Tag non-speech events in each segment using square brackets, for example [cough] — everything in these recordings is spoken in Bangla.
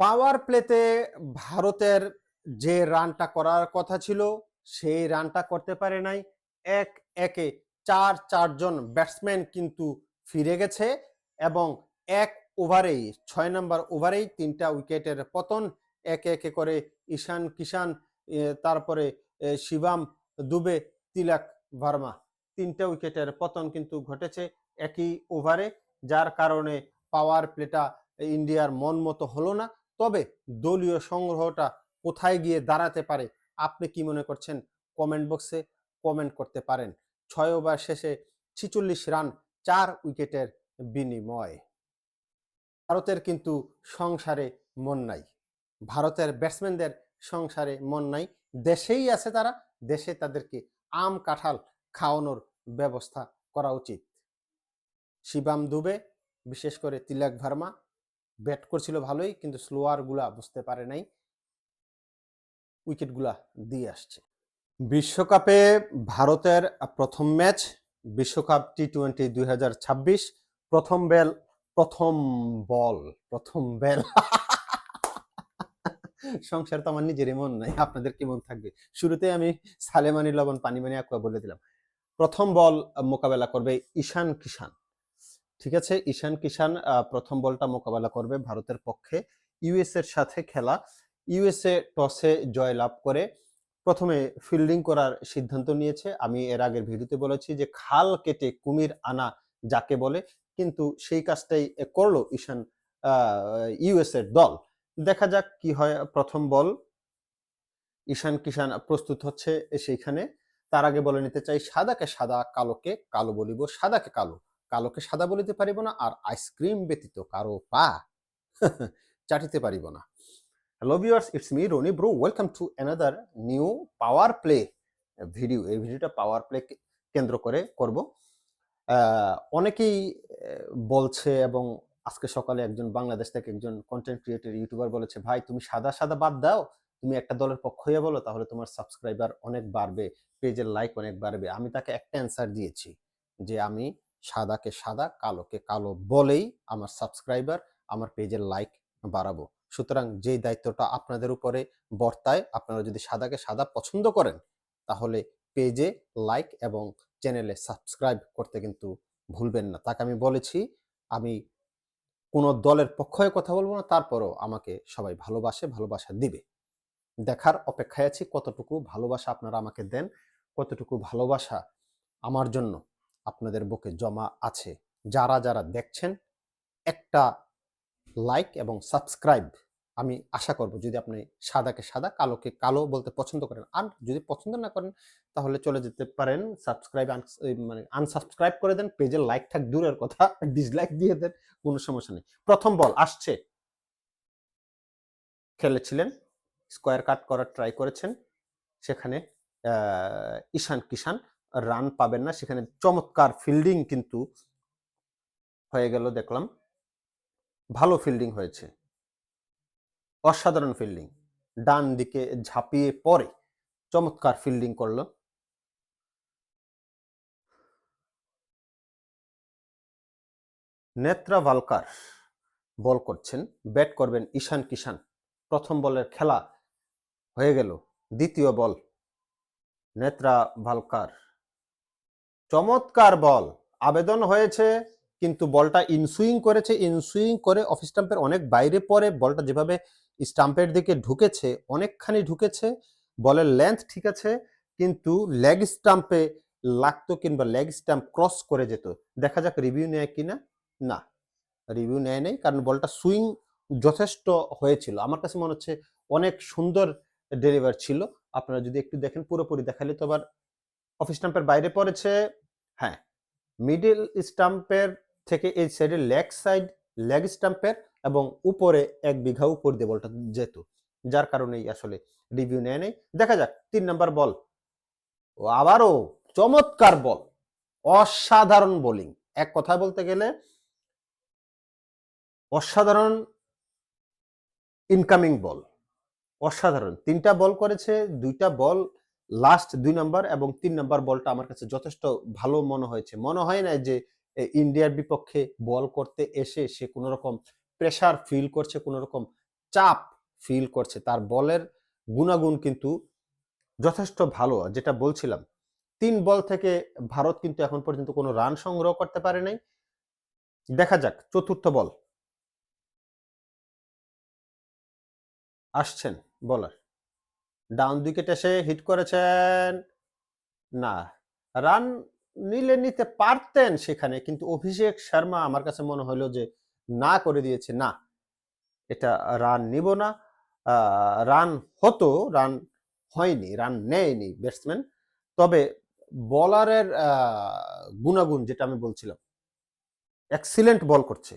পাওয়ার প্লেতে ভারতের যে রানটা করার কথা ছিল, সেই রানটা করতে পারে নাই। এক একে চার চারজন ব্যাটসম্যান কিন্তু ফিরে গেছে এবং এক ওভারেই, ছয় নম্বর ওভারেই তিনটা উইকেটের পতন। একে একে করে ঈশান কিষান তারপরে শিবাম, দুবে, তিলক ভার্মা। তিনটা উইকেটের পতন কিন্তু ঘটেছে একই ওভারে, যার কারণে পাওয়ার প্লেটা ইন্ডিয়ার মন মতো হলো না। তবে দলীয় সংগ্রহটা কোথায় গিয়ে দাঁড়াতে পারে, আপনি কি মনে করছেন? কমেন্ট বক্সে কমেন্ট করতে পারেন। ছয় ওভার শেষে ছিচল্লিশ রান চার উইকেটের বিনিময়। ভারতের কিন্তু সংসারে মন নাই। ভারতের ব্যাটসম্যানদের সংসারে মন নাই। দেশেই আছে তারা, দেশে তাদেরকে আম কাঁঠাল খাওয়ানোর ব্যবস্থা করা উচিত। শিবাম দুবে, বিশেষ করে তিলক ভার্মা ব্যাট করছিল ভালোই, কিন্তু স্লোয়ারগুলা বুঝতে পারে নাই। উইকেটগুলা দিয়ে আসছে। বিশ্বকাপে ভারতের প্রথম ম্যাচ বিশ্বকাপ টি টোয়েন্টি দুই প্রথম বেল প্রথম বল প্রথম বেল [laughs] সংসার তো আমার নিজেরই মন নাই, আপনাদের কি মন থাকবে? শুরুতে আমি সালেমানি লবণ, পানি পানি aqua বলে দিলাম। প্রথম বল মোকাবেলা করবে ঈশান কিষান ঠিক আছে? ঈশান কিষান প্রথম বলটা মোকাবেলা করবে ভারতের পক্ষে। ইউএস এর সাথে খেলা। ইউএসএ টসে জয় লাভ করে প্রথমে ফিল্ডিং করার সিদ্ধান্ত নিয়েছে। আমি এর আগের ভিডিওতে বলেছি যে খাল কেটে কুমির আনা যাকে বলে, কিন্তু সেই কাজটাই করল ঈশান ইউএস এর দল। দেখা যাক কি হয় প্রথম বল। ঈশান কিষান প্রস্তুত হচ্ছে সেইখানে। তার আগে বলে নিতে চাই সাদাকে সাদা, কালোকে কালো বলিব। সাদাকে কালো। কালোকে সাদা বলিতে পারিব না আর আইসক্রিম ব্যতীত কারও পা [laughs] চাটিতে পারিব না। Hello viewers it's me Roni bro welcome to another new power play video এই ভিডিওটা পাওয়ার প্লে কেন্দ্র করে করব। অনেকেই বলছে এবং আজকে সকালে একজন বাংলাদেশ থেকে একজন কন্টেন্ট ক্রিয়েটর ইউটিউবার বলেছে, ভাই, তুমি সাদা সাদা বাদ দাও। তুমি একটা দলের পক্ষ হয়ে বলো, তাহলে তোমার সাবস্ক্রাইবার অনেক বাড়বে পেজের লাইক অনেক বাড়বে। আমি তাকে একটা অ্যান্সার দিয়েছি যে আমি সাদাকে সাদা, কালোকে কালো বলেই আমার সাবস্ক্রাইবার আমার পেজের লাইক বাড়াবো। সুতরাং যে দায়িত্বটা আপনাদের উপরে বর্তায়, আপনারা যদি সাদাকে সাদা পছন্দ করেন, তাহলে পেজে লাইক এবং চ্যানেলে সাবস্ক্রাইব করতে কিন্তু ভুলবেন না। তাকে আমি বলেছি, আমি কোনো দলের পক্ষ হয়ে কথা বলব না, তারপরও আমাকে সবাই ভালোবাসে, ভালোবাসা দিবে। দেখার অপেক্ষায় আছি, কতটুকু ভালোবাসা আপনারা আমাকে দেন, কতটুকু ভালোবাসা আমার জন্য আপনাদের বুকে জমা আছে। যারা যারা দেখছেন, একটা লাইক এবং সাবস্ক্রাইব আমি আশা করব যদি আপনি সাদাকে সাদা, কালোকে কালো বলতে পছন্দ করেন। আর যদি পছন্দ না করেন, তাহলে চলে যেতে পারেন, সাবস্ক্রাইব মানে আনসাবস্ক্রাইব করে দেন পেজের লাইক থাক, দূরের কথা ডিসলাইক দিয়ে দেন, কোনো সমস্যা নেই। প্রথম বল আসছে। খেলেছিলেন স্কোয়ার কাট করার ট্রাই করেছেন, সেখানে ঈশান কিষান রান পাবেন না। সেখানে চমৎকার ফিল্ডিং কিন্তু হয়ে গেল দেখলাম। ভালো ফিল্ডিং হয়েছে। অসাধারণ ফিল্ডিং ডান দিকে ঝাঁপিয়ে পরে চমৎকার ফিল্ডিং করল। নেত্রা ভালকার বল করছেন। ব্যাট করবেন ঈশান কিষান। প্রথম বলের খেলা হয়ে গেল। দ্বিতীয় বল নেত্রা ভালকার। চমৎকার বল। আবেদন হয়েছে, কিন্তু বলটা ইনসুইং করেছে। ইনসুইং করে অফ স্টাম্পের অনেক বাইরে পরে বলটা যেভাবে স্টাম্পের দিকে ঢুকেছে, অনেকখানি ঢুকেছে। বলের লেন্থ ঠিক আছে, কিন্তু লেগ স্টাম্পে লাগতো কিংবা লেগ স্টাম্প ক্রস করে যেত। দেখা যাক রিভিউ নেয় কিনা? না না রিভিউ নেয় নেই, কারণ বলটা সুইং যথেষ্ট হয়েছিল। আমার কাছে মনে হচ্ছে অনেক সুন্দর ডেলিভার ছিল। আপনারা যদি একটু দেখেন, পুরোপুরি দেখালে তো আবার অফ স্টাম্পের বাইরে পড়েছে। হ্যাঁ মিডিল স্টাম্পের থেকে এই সাইডে লেগ সাইড লেগ স্টাম্পের এবং উপরে এক বিঘা উপর দিয়ে বলটা যেত, যার কারণেই আসলে রিভিউ নেয় নেই। দেখা যাক, তিন নাম্বার বল। ও আবারও চমৎকার বল, অসাধারণ বোলিং এক কথা বলতে গেলে অসাধারণ ইনকামিং বল অসাধারণ। তিনটা বল করেছে, দুইটা বল লাস্ট দুই নাম্বার এবং তিন নাম্বার বলটা আমার কাছে যথেষ্ট ভালো মনে হয়েছে। মনে হয় না যে ইন্ডিয়ার বিপক্ষে বল করতে এসে সে কোনো রকম প্রেশার ফিল করছে কোনো রকম চাপ ফিল করছে, তার বলের গুণাগুণ কিন্তু যথেষ্ট ভালো। যেটা বলছিলাম, তিন বল থেকে ভারত কিন্তু এখন পর্যন্ত কোনো রান সংগ্রহ করতে পারে নাই। দেখা যাক, চতুর্থ বল আসছেন বলার ডাউন উইকেট এসে হিট করেছেন। না রান নিলে নিতে পারতেন সেখানে, কিন্তু অভিষেক শর্মা আমার কাছে মনে হলো যে না করে দিয়েছে, না। এটা রান নিব না। রান হতো রান হয়নি রান নেয়নি ব্যাটসম্যান তবে বলারের গুণাগুণ যেটা আমি বলছিলাম এক্সিলেন্ট বল করছে।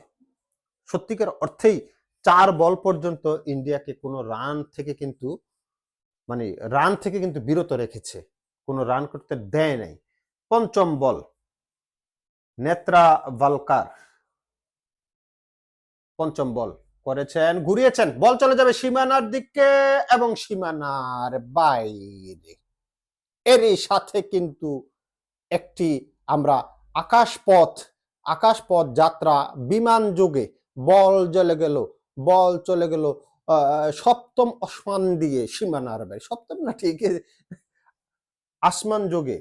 সত্যিকার অর্থেই চার বল পর্যন্ত ইন্ডিয়াকে কোনো রান থেকে কিন্তু মানে রান থেকে কিন্তু বিরত রেখেছে। কোনো রান করতে দেয় নাই। পঞ্চম বল। নেত্রা ভালকার। পঞ্চম বল করেছেন, ঘুরিয়েছেন। বল চলে যাবে সীমানার দিকে এবং সীমানার বাইরে। এরই সাথে কিন্তু একটি আমরা আকাশপথ আকাশপথ যাত্রা বিমান যোগে বল চলে গেল, বল চলে গেল সপ্তম আসমান দিয়ে সীমানার বাইরে সপ্তম না ঠিক আসমান যোগে,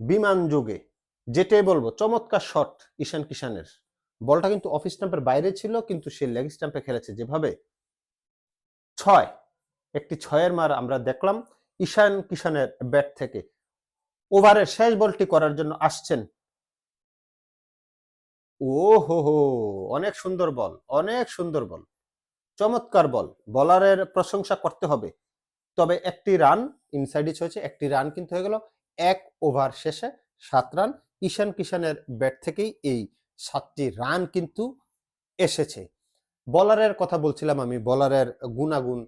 বিমান যোগে, যেটাই বলব, চমৎকার শট ঈশান কিষানের বলটা কিন্তু অফিস স্টাম্পের বাইরে ছিল, কিন্তু সে লেগ স্টাম্পে খেলেছে যেভাবে। ছয়, একটি ছয়ের মার আমরা দেখলাম, ঈশান কিষানের ব্যাট থেকে। ওভারের শেষ বলটি করার জন্য আসছেন। ও হো হো অনেক সুন্দর বল, অনেক সুন্দর বল। চমৎকার বল। বলারের প্রশংসা করতে হবে। তবে একটি রান ইনসাইডিচ হয়েছে, একটি রান কিন্তু হয়ে গেল এক ওভার শেষে সাত রান। ঈশান কিষানের ব্যাট থেকেই এই সাতটি রান কিন্তু এসেছে। বলারের কথা বলছিলাম আমি, বলারের গুণাগুণ।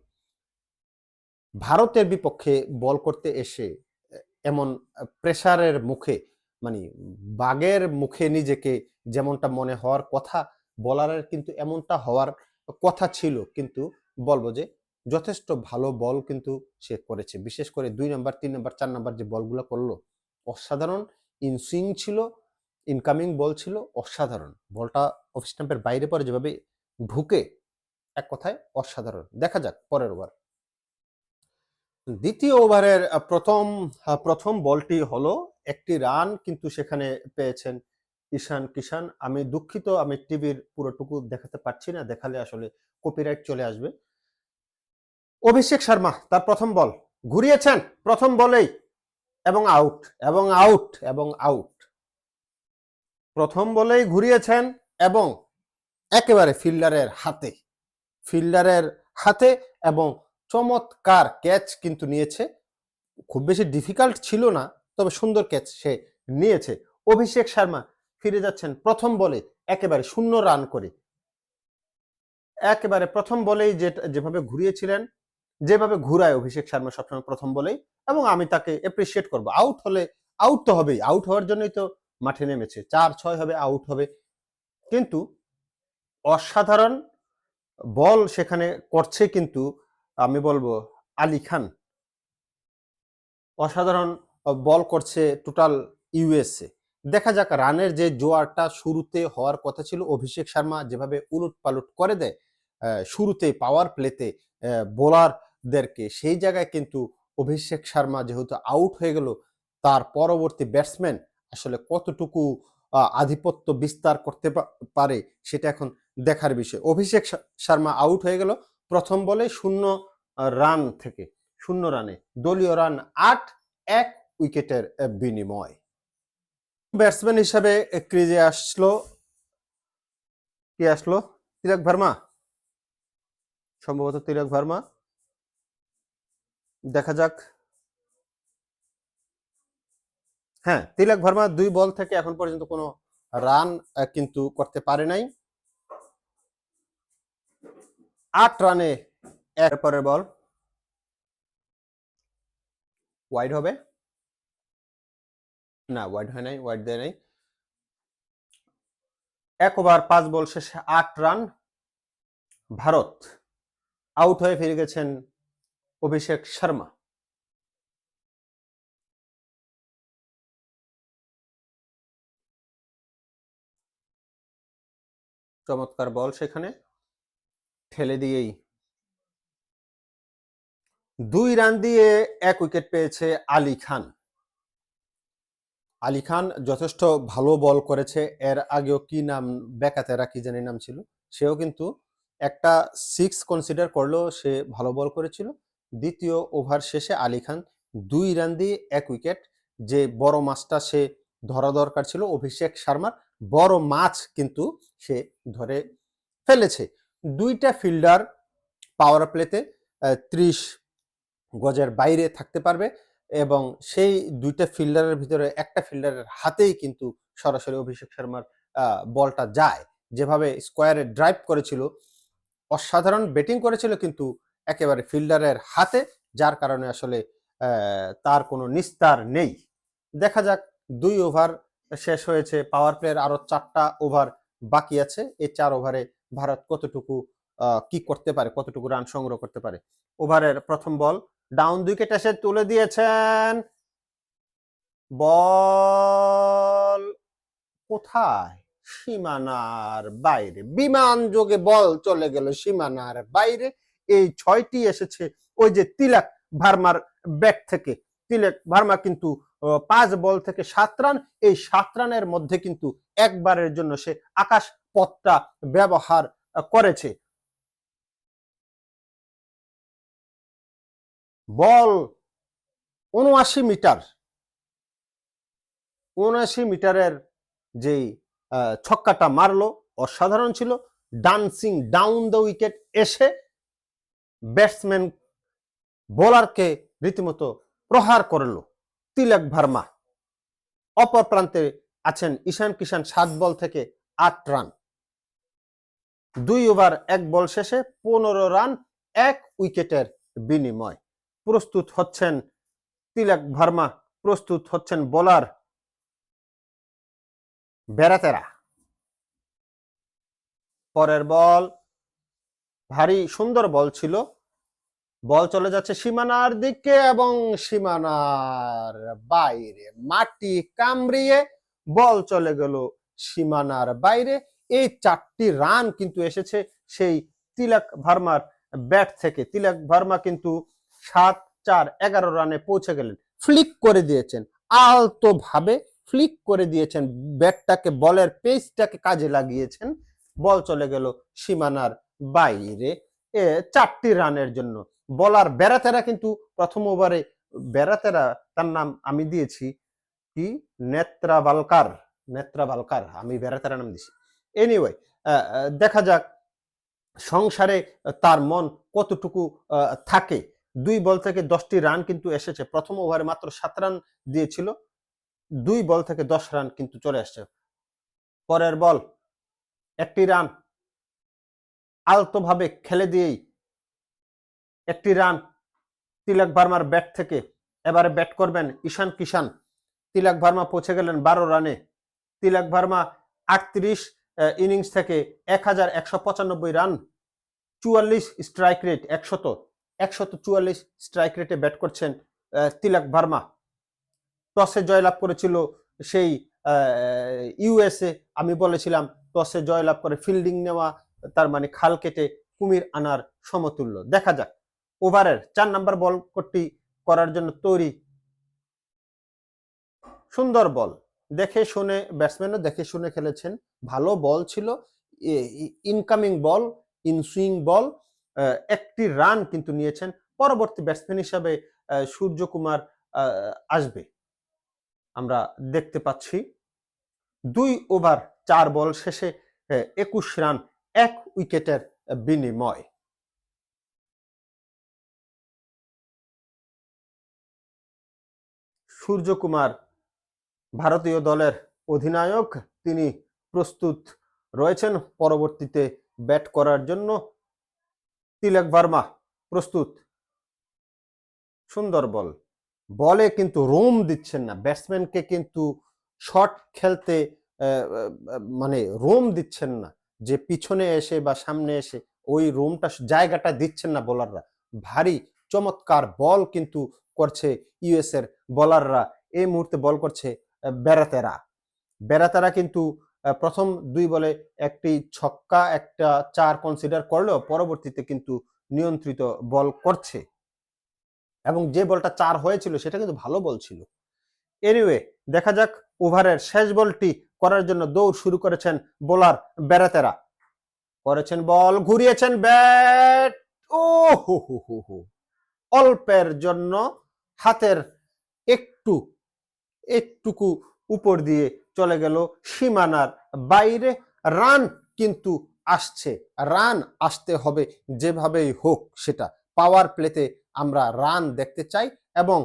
ভারতের বিপক্ষে বল করতে এসে এমন প্রেসারের মুখে মানে বাগের মুখে নিজেকে যেমনটা মনে হওয়ার কথা, বলারের কিন্তু এমনটা হওয়ার কথা ছিল, কিন্তু বলব যে যথেষ্ট ভালো বল কিন্তু সে করেছে। বিশেষ করে দুই নাম্বার, তিন নাম্বার, চার নাম্বার যে বলগুলো করল, অসাধারণ। ইনসুইং ছিল ইনকামিং বল ছিল, অসাধারণ। বলটা অফ স্টাম্পের বাইরে পরে যেভাবে ঢুকে, এক কথায় অসাধারণ। দেখা যাক পরের ওভার। দ্বিতীয় ওভারের প্রথম প্রথম বলটি হলো একটি রান কিন্তু সেখানে পেয়েছেন ঈশান কিষান, আমি দুঃখিত, আমি টিভির পুরোটুকু দেখাতে পারছি না, দেখালে আসলে কপিরাইট চলে আসবে। অভিষেক শর্মা, তার প্রথম বল। ঘুরিয়েছেন, প্রথম বলেই। এবং আউট এবং আউট এবং আউট প্রথম বলেই ঘুরিয়েছেন এবং একেবারে ফিল্ডারের হাতে ফিল্ডারের হাতে এবং চমৎকার ক্যাচ কিন্তু নিয়েছে। খুব বেশি ডিফিকাল্ট ছিল না, তবে সুন্দর ক্যাচ সে নিয়েছে। অভিষেক শর্মা ফিরে যাচ্ছেন। প্রথম বলে একেবারে শূন্য রান করে। একেবারে প্রথম বলেই যে, যেভাবে ঘুরিয়েছিলেন, যেভাবে ঘুরায় অভিষেক শর্মা সবসময় প্রথম বলেই এবং আমি তাকে এপ্রিসিয়েট করব। আউট হলে আউট তো হবেই। আউট হওয়ার জন্যই তো মাঠে নেমেছে। চার, ছয় হবে আউট হবে। কিন্তু অসাধারণ বল সেখানে করছে কিন্তু আমি বলব আলী খান। অসাধারণ বল করছে টোটাল ইউএসএ দেখা যাক, রানের যে জোয়ারটা শুরুতে হওয়ার কথা ছিল, অভিষেক শর্মা যেভাবে উলট পালট করে দেয় শুরুতে পাওয়ার প্লেতে বোলারদেরকে সেই জায়গায় কিন্তু অভিষেক শর্মা যেহেতু আউট হয়ে গেল, তার পরবর্তী ব্যাটসম্যান আসলে কতটুকু আধিপত্য বিস্তার করতে পারে সেটা এখন দেখার বিষয়। অভিষেক শর্মা আউট হয়ে গেল, প্রথম বলে শূন্য রান থেকে, শূন্য রানে দলীয় রান আট, এক উইকেটের বিনিময়। ব্যাটসম্যান হিসাবে ক্রিজে আসলো। কি আসলো? তিলক ভার্মা। সম্ভবত তিলক ভার্মা। দেখা যাক। হ্যাঁ তিলক ভার্মা দুই বল থেকে এখন পর্যন্ত কোনো রান কিন্তু করতে পারে নাই। আট রানে এর পরের বল। ওয়াইড হবে। না ওয়াইড হয় নাই ওয়াইড দেয় নাই। এক ওভার পাঁচ বল শেষে আট রান, ভারত আউট হয়ে ফিরে গেছেন অভিষেক শর্মা। চমৎকার বল সেখানে, ঠেলে দিয়েই। দুই রান দিয়ে এক উইকেট পেয়েছে আলী খান। আলী খান যথেষ্ট ভালো বল করেছে। এর আগেও কি নাম বেকাতেরা কি জানি নাম ছিল? সেও কিন্তু একটা সিক্স কনসিডার করলেও সে ভালো বল করেছিল। দ্বিতীয় ওভার শেষে আলী খান দুই রান দিয়ে এক উইকেট যে বড় মাছটা সে ধরা দরকার ছিল অভিষেক শর্মার, বড় মাছ কিন্তু সে ধরে ফেলেছে। দুইটা ফিল্ডার পাওয়ার প্লেতে ত্রিশ গজের বাইরে থাকতে পারবে। এবং সেই দুইটা ফিল্ডারের ভিতরে একটা ফিল্ডারের হাতেই কিন্তু সরাসরি অভিষেক শর্মার বলটা যায়। যেভাবে স্কোয়ারে ড্রাইভ করেছিল, অসাধারণ ব্যাটিং করেছিল কিন্তু একেবারে ফিল্ডারের হাতে, যার কারণে আসলে তার কোনো নিস্তার নেই। দেখা যাক, দুই ওভার শেষ হয়েছে, পাওয়ার প্লের আরও চারটা ওভার বাকি আছে। এই চার ওভারে ভারত কতটুকু কি করতে পারে, কতটুকু রান সংগ্রহ করতে পারে? ওভারের প্রথম বল ডাউন উইকেট এসে তুলে দিয়েছেন। বল কোথায়? সীমানার বাইরে। বিমান যোগে বল চলে গেল সীমানার বাইরে। এই ছয়টি এসেছে। ওই যে তিলক ভার্মার ব্যাট থেকে। তিলক ভার্মা কিন্তু পাঁচ বল থেকে সাত রান। এই সাত রানের মধ্যে কিন্তু একবারের জন্য সে আকাশ পথটা ব্যবহার করেছে। বল উনআশি মিটার। উনআশি মিটারের যেই ছক্কাটা মারলো, অসাধারণ ছিল। ডান্সিং ডাউন দ্য উইকেট এসে ব্যাটসম্যান বোলারকে রীতিমতো প্রহার করল তিলক ভার্মা। অপর প্রান্তে আছেন ঈশান কিষান সাত বল থেকে আট রান। দুই ওভার এক বল শেষে পনেরো রান, এক উইকেটের বিনিময়। প্রস্তুত হচ্ছেন তিলক ভার্মা, প্রস্তুত হচ্ছেন বোলার বেড়াতেরা পরের বল, ভারী সুন্দর বল ছিল। বল চলে যাচ্ছে সীমানার দিকে এবং সীমানার বাইরে। মাটি কামড়িয়ে বল চলে গেল সীমানার বাইরে। এই চারটি রান কিন্তু এসেছে সেই তিলক ভার্মার ব্যাট থেকে। তিলক ভার্মা কিন্তু সাত চার এগারো রানে পৌঁছে গেলেন। ফ্লিক করে দিয়েছেন। আলতো ভাবে ফ্লিক করে দিয়েছেন। ব্যাটটাকে, বলের পেসটাকে কাজে লাগিয়েছেন। বল চলে গেল সীমানার বাইরে। চারটি রানের জন্য। বলার বেড়াতেরা কিন্তু প্রথম ওভারে, বেড়াতেরা তার নাম আমি দিয়েছি কি? নেত্রা বালকার। নেত্রা বালকার, আমি বেড়াতেরা নাম দিছি। এনিওয়ে দেখা যাক সংসারে তার মন কতটুকু থাকে। দুই বল থেকে দশটি রান কিন্তু এসেছে। প্রথম ওভারে মাত্র সাত রান দিয়েছিল। দুই বল থেকে দশ রান কিন্তু চলে আসছে। পরের বল, একটি রান। আলতোভাবে খেলে দিয়েই একটি রান তিলক ভার্মার ব্যাট থেকে। এবারে ব্যাট করবেন ঈশান কিষান। তিলক ভার্মা পৌঁছে গেলেন বারো রানে। তিলক ভার্মা আটত্রিশ ইনিংস থেকে এক হাজার একশো পঁচানব্বই রান, চুয়াল্লিশ স্ট্রাইক রেট একশত। একশত চুয়াল্লিশ স্ট্রাইক রেটে ব্যাট করছেন তিলক ভার্মা। টসে জয়লাভ করেছিল সেই ইউএসএ আমি বলেছিলাম, টসে জয়লাভ করে ফিল্ডিং নেওয়া, তার মানে খাল কেটে কুমির আনার সমতুল্য। দেখা যাক ওভারের চার নাম্বার বল করটি করার জন্য তৈরি। সুন্দর বল দেখে শুনে ব্যাটসম্যানও দেখে শুনে খেলেছেন। ভালো বল ছিল ইনকামিং বল ইনসুইং বল একটি রান কিন্তু নিয়েছেন পরবর্তী ব্যাটসম্যান হিসাবে সূর্যকুমার আসবে। আমরা দেখতে পাচ্ছি দুই ওভার চার বল শেষে একুশ রান, এক উইকেটের বিনিময়। সূর্যকুমার ভারতীয় দলের অধিনায়ক, তিনি প্রস্তুত রয়েছেন পরবর্তীতে ব্যাট করার জন্য। তিলক ভার্মা প্রস্তুত। সুন্দর বল। বলে কিন্তু রোম দিচ্ছেন না। ব্যাটসম্যানকে কিন্তু শট খেলতে মানে রোম দিচ্ছেন না। যে পিছনে এসে বা সামনে এসে ওই রোমটা, জায়গাটা দিচ্ছেন না বোলাররা। ভারী, চমৎকার বল কিন্তু করছে ইউএস এর বোলাররা। এই মুহূর্তে বল করছে বেড়াতেরা বেড়াতেরা কিন্তু প্রথম দুই বলে একটি ছক্কা, একটা চার কনসিডার করলেও পরবর্তীতে কিন্তু নিয়ন্ত্রিত বল করছে। এবং যে বলটা চার হয়েছিল, সেটা কিন্তু ভালো বল ছিল। এনিওয়ে দেখা যাক ওভারের শেষ বলটি করার জন্য দৌড় শুরু করেছেন বোলার বেড়াতেরা করেছেন বল, ঘুরিয়েছেন ব্যাট। ও হো হো হো হো। অল্পের জন্য হাতের একটু, একটুকু উপর দিয়ে চলে গেল সীমানার বাইরে। রান কিন্তু আসছে, রান আসতে হবে যেভাবেই হোক সেটা। পাওয়ার প্লেতে আমরা রান দেখতে চাই এবং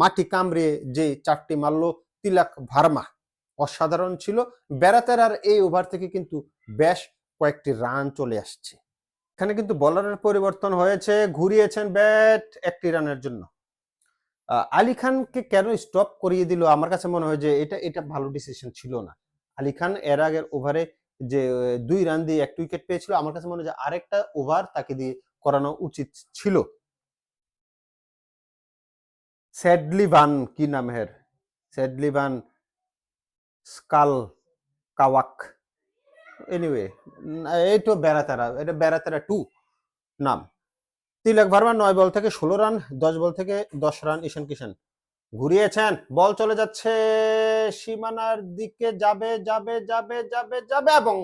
মাটি কামড়ে যে চারটি মারল তিলক ভার্মা। অসাধারণ ছিল। বেড়াতেরার এই ওভার থেকে কিন্তু বেশ কয়েকটি রান চলে আসছে। এখানে কিন্তু বলারের পরিবর্তন হয়েছে, ঘুরিয়েছেন ব্যাট একটি রানের জন্য। আলী খানকে কেন স্টপ করিয়ে দিল? আমার কাছে মনে হয় যে এটা এটা ভালো ডিসিশন ছিল না। আলী খান এর আগের ওভারে যে, দুই রান দিয়ে একটা উইকেট পেয়েছিল, আমার কাছে মনে হয় যে আরেকটা ওভার তাকে দিয়ে করানো উচিত ছিল। স্যাডলিভান কি নাম হের স্যাডলিভান স্কাল কাওয়াক এনিওয়ে এই তো বেড়াতারা, এটা বেড়াতারা টু নাম। তিলক ভার্মা নয় বল থেকে ষোলো রান, দশ বল থেকে দশ রান ঈশান কিষান ঘুরিয়েছেন, বল চলে যাচ্ছে, সীমানার দিকে যাবে যাবে যাবে যাবে যাবে এবং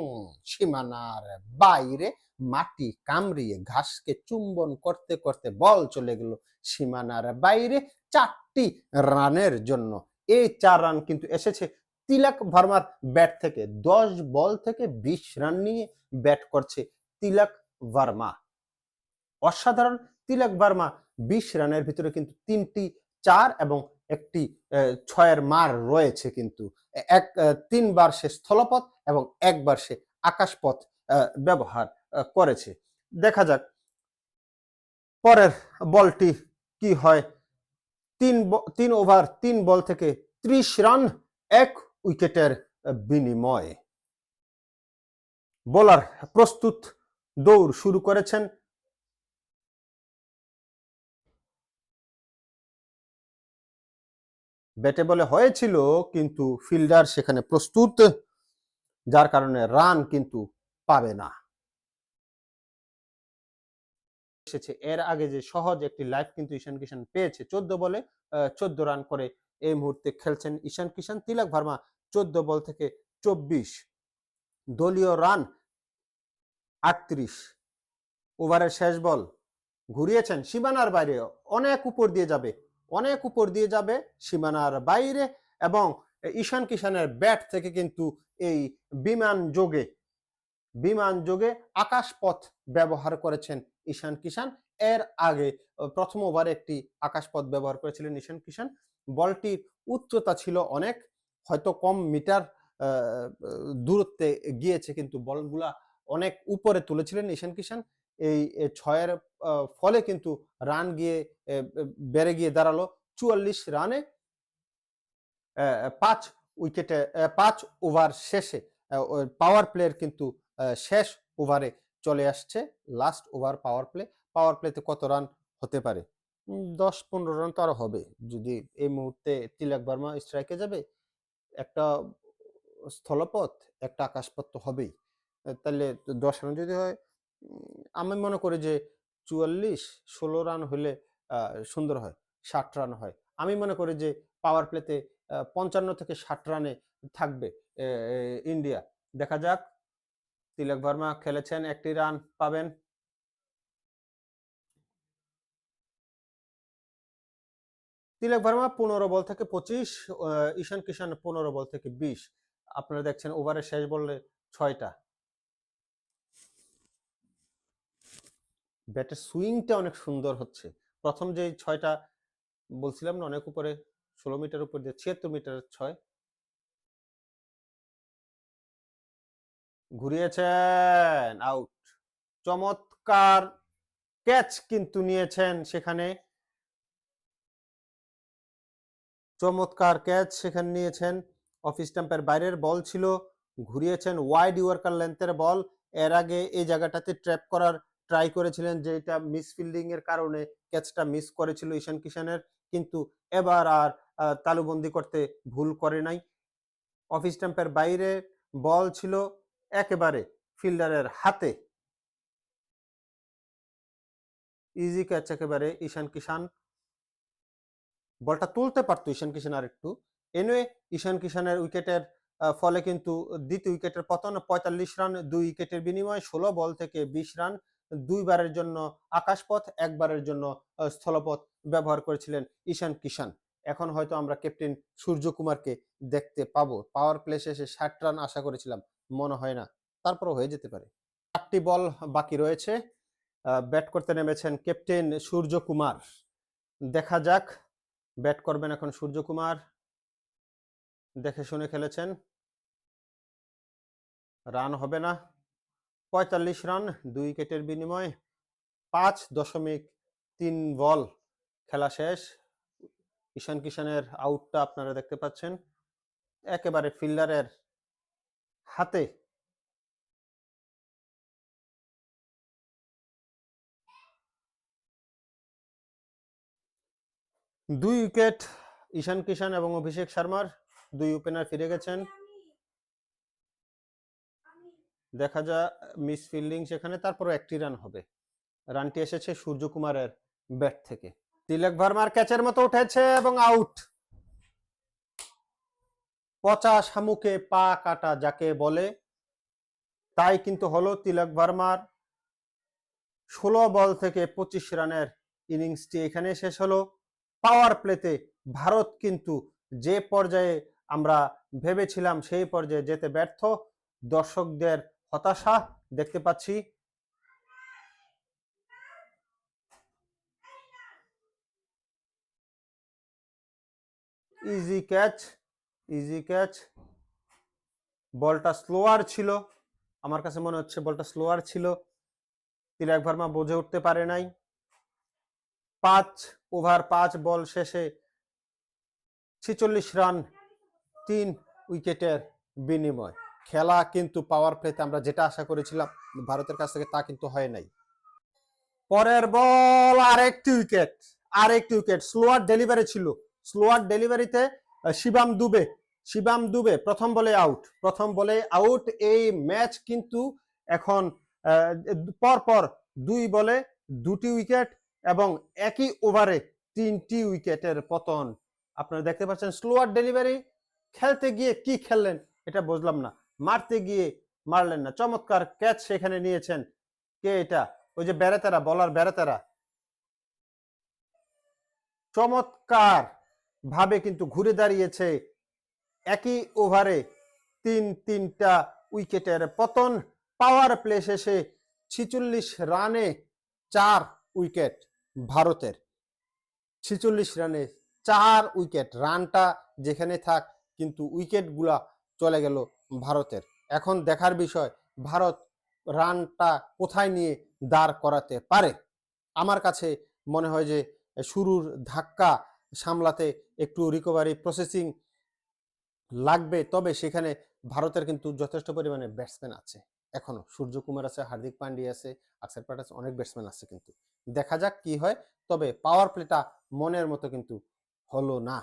সীমানার বাইরে মাটি কামড়িয়ে ঘাসকে চুম্বন করতে করতে বল চলে গেল সীমানার বাইরে চারটি রানের জন্য। এই চার রান কিন্তু এসেছে তিলক ভার্মার ব্যাট থেকে। দশ বল থেকে বিশ রান নিয়ে ব্যাট করছে তিলক ভার্মা। অসাধারণ তিলক বার্মা বিশ রানের ভিতরে কিন্তু তিনটি চার এবং একটি ছয়ের মার রয়েছে কিন্তু। এক তিনবার সে স্থলপথ এবং একবার সে আকাশপথ ব্যবহার করেছে। দেখা যাক পরের বলটি কি হয়। তিন তিন ওভার, তিন বল থেকে ত্রিশ রান, এক উইকেটের বিনিময়ে। বোলার প্রস্তুত, দৌড় শুরু করেছেন ব্যাটে বলে হয়েছিল, কিন্তু ফিল্ডার সেখানে প্রস্তুত, যার কারণে রান কিন্তু পাবে না। এসেছে। এর আগে যে সহজ একটি লাইফ কিন্তু ঈশান কিষান পেয়েছে। চোদ্দ বলে চোদ্দ রান করে এই মুহূর্তে খেলছেন ঈশান কিষান। তিলক ভার্মা চোদ্দ বল থেকে চব্বিশ। দলীয় রান আটত্রিশ। ওভারের শেষ বল ঘুরিয়েছেন। সীমানার বাইরে অনেক উপর দিয়ে যাবে। অনেক উপর দিয়ে যাবে সীমানার বাইরে এবং ঈশান কিষানের ব্যাট থেকে কিন্তু এই বিমান যোগে বিমান যোগে আকাশপথ ব্যবহার করেছেন ঈশান কিষান এর আগে প্রথম ওভারে একটি আকাশপথ ব্যবহার করেছিলেন ঈশান কিষান বলটির উচ্চতা ছিল অনেক, হয়তো কম মিটার দূরত্বে গিয়েছে কিন্তু বলগুলা অনেক উপরে তুলেছিলেন ঈশান কিষান এই ছয়ের ফলে কিন্তু রান গিয়ে বেড়ে গিয়ে দাঁড়াল। চুয়াল্লিশ রানে পাঁচ উইকেটে পাঁচ ওভার শেষে পাওয়ার প্লের কিন্তু শেষ ওভারে চলে আসছে। Last over power play, power প্লেতে কত রান হতে পারে? দশ পনেরো রান তো আরও হবে। যদি এই মুহূর্তে তিলক বর্মা স্ট্রাইকে যাবে, একটা স্থলপথ, একটা আকাশপথ তো হবেই। তাহলে দশ রান যদি হয় আমি মনে করি যে চুয়াল্লিশ, ষোলো রান হলে সুন্দর হয়, ষাট রান হয়। আমি মনে করি যে পাওয়ার প্লেতে পঞ্চান্ন থেকে ষাট রানে থাকবে ইন্ডিয়া। দেখা যাক, তিলক ভার্মা খেলেছেন, একটি রান পাবেন। তিলক ভার্মা পনেরো বল থেকে পঁচিশ ঈশান কিষান পনেরো বল থেকে বিশ। আপনারা দেখছেন ওভারের শেষ বললে ছয়টা। ব্যাটের সুইংটা অনেক সুন্দর হচ্ছে। প্রথম যে ছয়টা বলছিলাম না, অনেক উপরে, ষোলো মিটার উপর দিয়ে, ছিয়াত্তর মিটার ছয়। ঘুরিয়েছেন আউট চমৎকার ক্যাচ কিন্তু নিয়েছেন সেখানে। চমৎকার ক্যাচ সেখানে নিয়েছেন। অফ স্টাম্পের বাইরের বল ছিল। ঘুরিয়েছেন ওয়াইড ইউয়ার্কার লেন্থের বল এর আগে এই জায়গাটাতে ট্র্যাপ করার ট্রাই করেছিলেন যেটা মিস ফিল্ডিং এর কারণে ক্যাচটা মিস করেছিল ঈশান কিষানের। কিন্তু এবার আর তালুবন্দি করতে ভুল করে নাই। অফ স্ট্যাম্পের বাইরে বল ছিল একেবারে ফিল্ডারের হাতে। ইজি ক্যাচ একেবারে ঈশান কিষান। বলটা তুলতে পারতো ঈশান কিষান আর একটু এনওয়ে ঈশান কিষানের উইকেটের ফলে কিন্তু দ্বিতীয় উইকেটের পতন, পঁয়তাল্লিশ রান, দুই উইকেটের বিনিময়ে, ষোলো বল থেকে বিশ রান। দুইবারের জন্য আকাশপথ, একবারের জন্য স্থলপথ ব্যবহার করেছিলেন ঈশান কিষান এখন হয়তো আমরা ক্যাপ্টেন সূর্যকুমারকে দেখতে পাবো। পাওয়ার প্লে শেষে ষাট রান আশা করেছিলাম, মনে হয় না। তারপরও হয়ে যেতে পারে। চারটি বল বাকি রয়েছে। ব্যাট করতে নেমেছেন ক্যাপ্টেন সূর্যকুমার। দেখা যাক, ব্যাট করবেন এখন সূর্যকুমার। দেখে শুনে খেলেছেন। রান হবে না। পঁয়তাল্লিশ রান, দুই উইকেটের বিনিময়ে পাঁচ দশমিক তিন বল খেলা শেষ। ঈশান কিষানের আউটটা আপনারা দেখতে পাচ্ছেন। একেবারে ফিল্ডারের হাতে দুই উইকেট ঈশান কিষান এবং অভিষেক শর্মার। দুই ওপেনার ফিরে গেছেন। দেখা যা মিস ফিল্ডিং সেখানে তারপরে একটি রান হবে। রানটি এসেছে সূর্যকুমারের ব্যাট থেকে। তিলক ভার্মার ক্যাচের মতো উঠেছে এবং আউট পচা শামুকে পা কাটা যাকে বলে, তাই কিন্তু হলো তিলক ভার্মার ষোলো বল থেকে পঁচিশ রানের ইনিংসটি এখানে শেষ হলো। পাওয়ার প্লেতে ভারত কিন্তু যে পর্যায়ে আমরা ভেবেছিলাম সেই পর্যায়ে যেতে ব্যর্থ। দর্শকদের হতাশা দেখতে পাচ্ছি। ইজি ক্যাচ ইজি ক্যাচ বলটা স্লোয়ার ছিল। আমার কাছে মনে হচ্ছে বলটা স্লোয়ার ছিল। তিলক ভার্মা বোঝে উঠতে পারে নাই। পাঁচ ওভার পাঁচ, বল শেষে ছিচল্লিশ রান, তিন উইকেটের বিনিময়। খেলা কিন্তু পাওয়ার প্লেতে আমরা যেটা আশা করেছিলাম, ভারতের কাছ থেকে তা কিন্তু হয় নাই। পরের বল, আরেকটি উইকেট আরেকটি উইকেট স্লোয়ার ডেলিভারি ছিল। স্লোয়ার ডেলিভারিতে শিবাম দুবে শিবাম দুবে প্রথম বলে আউট প্রথম বলে আউট এই ম্যাচ কিন্তু এখন পর পর দুই বলে দুটি উইকেট এবং একই ওভারে তিনটি উইকেটের পতন। আপনারা দেখতে পাচ্ছেন স্লোয়ার ডেলিভারি খেলতে গিয়ে কি খেললেন, এটা বুঝলাম না। মারতে গিয়ে মারলেন না। চমৎকার ক্যাচ সেখানে নিয়েছেন। কে এটা? ওই যে বেড়াতারা বলার বেড়াতারা। চমৎকার ভাবে কিন্তু ঘুরে দাঁড়িয়েছে। একই ওভারে তিন, তিনটা উইকেটের পতন। পাওয়ার প্লে শেষে ছিচল্লিশ রানে চার উইকেট ভারতের। ছিচল্লিশ রানে চার উইকেট। রানটা যেখানে থাক, কিন্তু উইকেটগুলা চলে গেল ভারতের। এখন দেখার বিষয়, ভারত রানটা কোথায় নিয়ে দাঁড় করাতে পারে? আমার কাছে মনে হয় যে, শুরুর ধাক্কা সামলাতে একটু রিকভারি প্রসেসিং লাগবে, তবে সেখানে ভারতের কিন্তু যথেষ্ট পরিমাণে ব্যাটসম্যান আছে। এখনও সূর্যকুমার আছে, হার্দিক পান্ডিয়া আছে, আকসার প্যাটাস অনেক ব্যাটসম্যান আছে কিন্তু। দেখা যাক কি হয়, তবে পাওয়ার প্লেটা মনের মতো কিন্তু হলো না।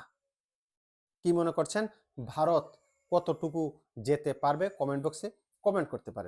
কি মনে করছেন? ভারত কতটুকু যেতে পারবে কমেন্ট বক্সে কমেন্ট করতে পারে